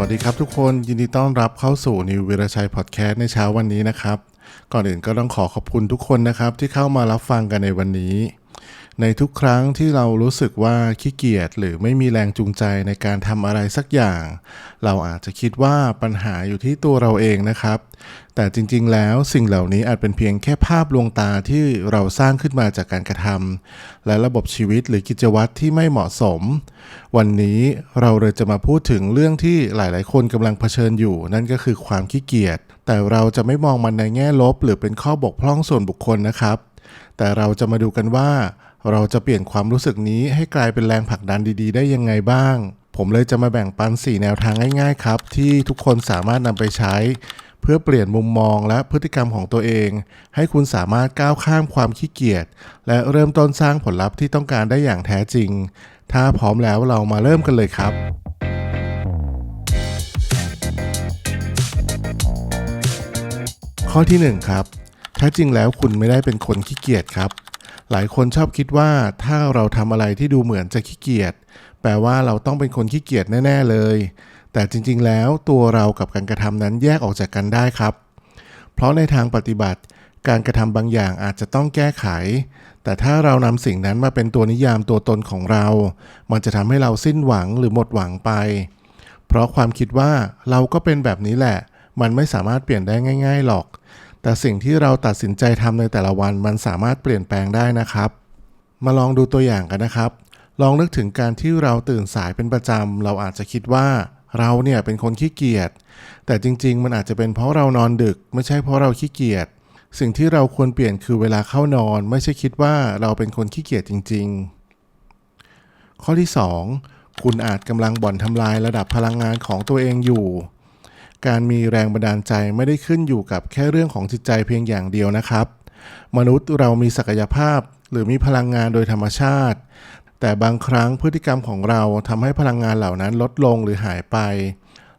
วัสดีครับทุกคนยินดีต้อนรับเข้าสู่นิววิรชัยพอดแคสต์ในเช้าวันนี้นะครับ ก่อนอื่นก็ต้องขอขอบคุณทุกคนนะครับที่เข้ามารับฟังกันในวันนี้ ในทุกครั้งที่เรารู้สึกว่าขี้เกียจหรือไม่มีแรงจูงใจในการทำอะไรสักอย่าง เราอาจจะคิดว่าปัญหาอยู่ที่ตัวเราเองนะครับ แต่จริงๆ แล้วสิ่งเหล่านี้อาจเป็นเพียงแค่ภาพลวงตาที่เราสร้างขึ้นมาจากการกระทำและระบบชีวิตหรือกิจวัตรที่ไม่เหมาะสม วันนี้เราเลยจะมาพูดถึงเรื่องที่หลายๆ คนกำลังเผชิญอยู่ นั่นก็คือความขี้เกียจแต่เราจะไม่มองมันในแง่ลบ หรือเป็นข้อบกพร่องส่วนบุคคลนะครับ แต่เราจะมาดูกันว่า เราจะเปลี่ยนความรู้สึกนี้ให้กลายเป็นแรงผลักดันดีๆ ได้ยังไงบ้าง ผมเลยจะมาแบ่งปัน 4 แนวทางง่ายๆครับ ที่ทุกคนสามารถนำไปใช้ เพื่อเปลี่ยนมุมมองและพฤติกรรมของตัวเอง ให้คุณสามารถก้าวข้ามความขี้เกียจและเริ่มต้นสร้างผลลัพธ์ที่ต้องการได้อย่างแท้จริง ถ้าพร้อมแล้วเรามาเริ่มกันเลยครับข้อที่1ครับ แท้จริงแล้วคุณไม่ได้เป็นคนขี้เกียจครับ หลายคนชอบคิดว่าถ้าเราทำอะไรที่ดูเหมือนจะขี้เกียจแปลว่าเราต้องเป็นคนขี้เกียจแน่ ๆ เลย แต่จริงๆ แล้วตัวเรากับการกระทำนั้นแยกออกจากกันได้ครับ เพราะในทางปฏิบัติ การกระทำบางอย่างอาจจะต้องแก้ไข แต่ถ้าเรานำสิ่งนั้นมาเป็นตัวนิยามตัวตนของเรา มันจะทำให้เราสิ้นหวังหรือหมดหวังไป เพราะความคิดว่าเราก็เป็นแบบนี้แหละ มันไม่สามารถเปลี่ยนได้ง่าย ๆ หรอก แต่สิ่งที่เราตัดสินใจทำในแต่ละวันมันสามารถเปลี่ยนแปลงได้นะครับ มาลองดูตัวอย่างกันนะครับ ลองนึกถึงการที่เราตื่นสายเป็นประจำเราอาจจะคิดว่าเราเนี่ยเป็นคนขี้เกียจ แต่จริง ๆ มันอาจจะเป็นเพราะเรานอนดึก ไม่ใช่เพราะเราขี้เกียจ สิ่งที่เราควรเปลี่ยนคือเวลาเข้านอน ไม่ใช่คิดว่าเราเป็นคนขี้เกียจจริง ๆ ข้อที่ 2 คุณอาจกำลังบ่อนทำลายระดับพลังงานของตัวเองอยู่ การมีแรงบันดาลใจไม่ได้ขึ้นอยู่กับแค่เรื่องของจิตใจเพียงอย่างเดียวนะครับ มนุษย์เรามีศักยภาพหรือมีพลังงานโดยธรรมชาติ แต่บางครั้งพฤติกรรมของเราทำให้พลังงานเหล่านั้นลดลงหรือหายไป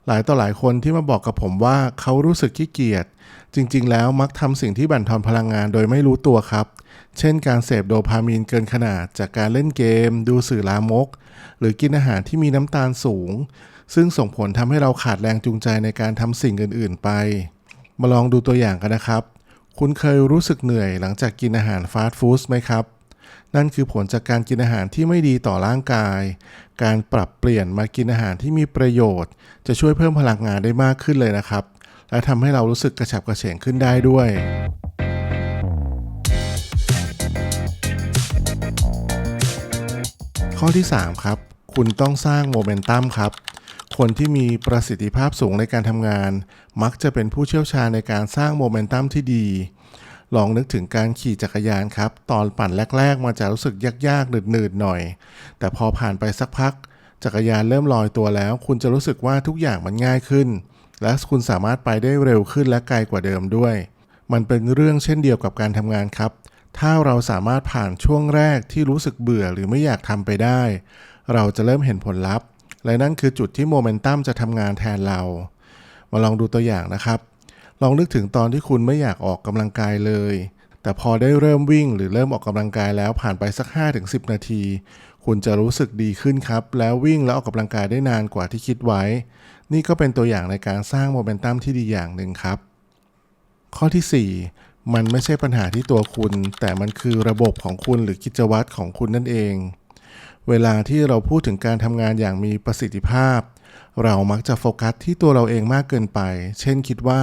หลายต่อหลายคนที่มาบอกกับผมว่าเขารู้สึกขี้เกียจจริง ๆ แล้วมักทำสิ่งที่บั่นทอนพลังงานโดยไม่รู้ตัวครับ เช่นการเสพโดพามีนเกินขนาดจากการเล่นเกม ดูสื่อลามก หรือกินอาหารที่มีน้ำตาลสูง ซึ่งส่งผลทำให้เราขาดแรงจูงใจในการทำสิ่งอื่น ๆ ไป มาลองดูตัวอย่างกันนะครับ คุณเคยรู้สึกเหนื่อยหลังจากกินอาหารฟาสต์ฟู้ดไหมครับ นั่นคือผลจากการกินอาหารที่ไม่ดีต่อร่างกาย การปรับเปลี่ยนมากินอาหารที่มีประโยชน์ จะช่วยเพิ่มพลังงานได้มากขึ้นเลยนะครับ และทำให้เรารู้สึกกระฉับกระเฉงขึ้นได้ด้วยข้อที่ 3 ครับ คุณต้องสร้างโมเมนตัมครับ คนที่มีประสิทธิภาพสูงในการทำงาน มักจะเป็นผู้เชี่ยวชาญในการสร้างโมเมนตัมที่ดี ลองนึกถึงการขี่จักรยานครับ ตอนปั่นแรก ๆ มันจะรู้สึกยากๆหนืดๆหน่อย แต่พอผ่านไปสักพัก จักรยานเริ่มลอยตัวแล้ว คุณจะรู้สึกว่าทุกอย่างมันง่ายขึ้น และคุณสามารถไปได้เร็วขึ้นและไกลกว่าเดิมด้วย มันเป็นเรื่องเช่นเดียวกับการทำงานครับ ถ้าเราสามารถผ่านช่วงแรกที่รู้สึกเบื่อหรือไม่อยากทำไปได้ เราจะเริ่มเห็นผลลัพธ์ และนั่นคือจุดที่โมเมนตัมจะทำงานแทนเรา มาลองดูตัวอย่างนะครับ ลองนึกถึงตอนที่คุณไม่อยากออกกำลังกายเลย แต่พอได้เริ่มวิ่งหรือเริ่มออกกำลังกายแล้วผ่านไปสัก 5-10 นาที คุณจะรู้สึกดีขึ้นครับ แล้ววิ่งแล้วออกกำลังกายได้นานกว่าที่คิดไว้ นี่ก็เป็นตัวอย่างในการสร้างโมเมนตัมที่ดีอย่างหนึ่งครับ ข้อที่ 4 มันไม่ใช่ปัญหาที่ตัวคุณ แต่มันคือระบบของคุณหรือกิจวัตรของคุณนั่นเอง เวลาที่เราพูดถึงการทำงานอย่างมีประสิทธิภาพ เรามักจะโฟกัสที่ตัวเราเองมากเกินไป เช่นคิดว่า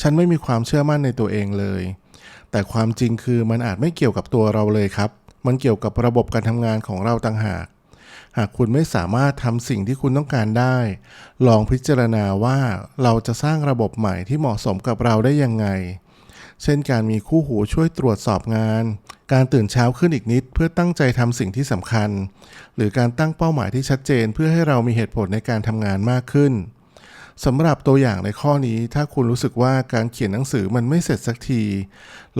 ฉันไม่มีความเชื่อมั่นในตัวเองเลย แต่ความจริงคือมันอาจไม่เกี่ยวกับตัวเราเลยครับ มันเกี่ยวกับระบบการทำงานของเราต่างหาก หากคุณไม่สามารถทำสิ่งที่คุณต้องการได้ ลองพิจารณาว่าเราจะสร้างระบบใหม่ที่เหมาะสมกับเราได้ยังไง เช่นการมีคู่หูช่วยตรวจสอบงาน การตื่นเช้าขึ้นอีกนิด เพื่อตั้งใจทำสิ่งที่สำคัญ หรือการตั้งเป้าหมายที่ชัดเจน เพื่อให้เรามีเหตุผลในการทำงานมากขึ้นสำหรับตัวอย่างในข้อนี้ถ้าคุณรู้สึกว่าการเขียนหนังสือมันไม่เสร็จสักที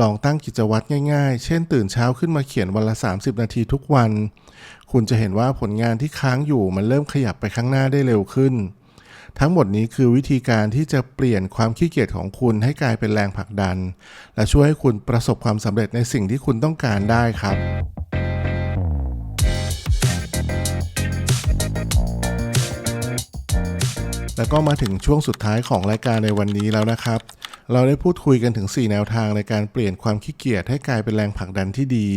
ลองตั้งกิจวัตรง่ายๆ เช่นตื่นเช้าขึ้นมาเขียนวันละ 30 นาทีทุกวัน คุณจะเห็นว่าผลงานที่ค้างอยู่มันเริ่มขยับไปข้างหน้าได้เร็วขึ้น ทั้งหมดนี้คือวิธีการที่จะเปลี่ยนความขี้เกียจของคุณให้กลายเป็นแรงผลักดัน และช่วยให้คุณประสบความสำเร็จในสิ่งที่คุณต้องการได้ครับแล้วก็มาถึงช่วงสุดท้ายของรายการในวันนี้แล้วนะครับ เราได้พูดคุยกันถึง 4 แนวทางในการเปลี่ยนความขี้เกียจให้กลายเป็นแรงผลักดันที่ดี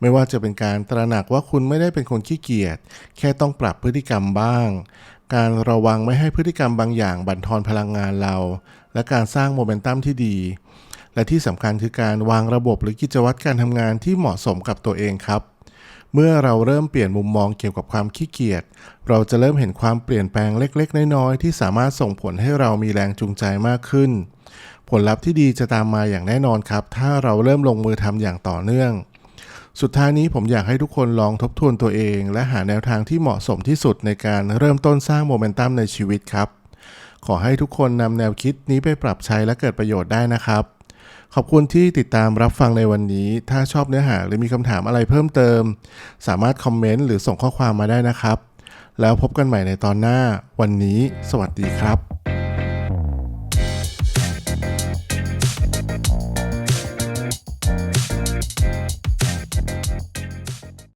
ไม่ว่าจะเป็นการตระหนักว่าคุณไม่ได้เป็นคนขี้เกียจแค่ต้องปรับพฤติกรรมบ้าง การระวังไม่ให้พฤติกรรมบางอย่างบั่นทอนพลังงานเรา และการสร้างโมเมนตัมที่ดี และที่สำคัญคือการวางระบบหรือกิจวัตรการทำงานที่เหมาะสมกับตัวเองครับ เมื่อเราเริ่มเปลี่ยนมุมมองเกี่ยวกับความขี้เกียจ เราจะเริ่มเห็นความเปลี่ยนแปลงเล็ก ๆ น้อย ๆ ที่สามารถส่งผลให้เรามีแรงจูงใจมากขึ้น ผลลัพธ์ที่ดีจะตามมาอย่างแน่นอนครับ ถ้าเราเริ่มลงมือทำอย่างต่อเนื่อง สุดท้ายนี้ผมอยากให้ทุกคนลองทบทวนตัวเอง และหาแนวทางที่เหมาะสมที่สุดในการเริ่มต้นสร้างโมเมนตัมในชีวิตครับ ขอให้ทุกคนนำแนวคิดนี้ไปปรับใช้และเกิดประโยชน์ได้นะครับ ขอบคุณที่ติดตามรับฟังในวันนี้ ถ้าชอบเนื้อหาหรือมีคำถามอะไรเพิ่มเติม สามารถคอมเมนต์หรือส่งข้อความมาได้นะครับ แล้วพบกันใหม่ในตอนหน้า วันนี้ สวัสดีครับ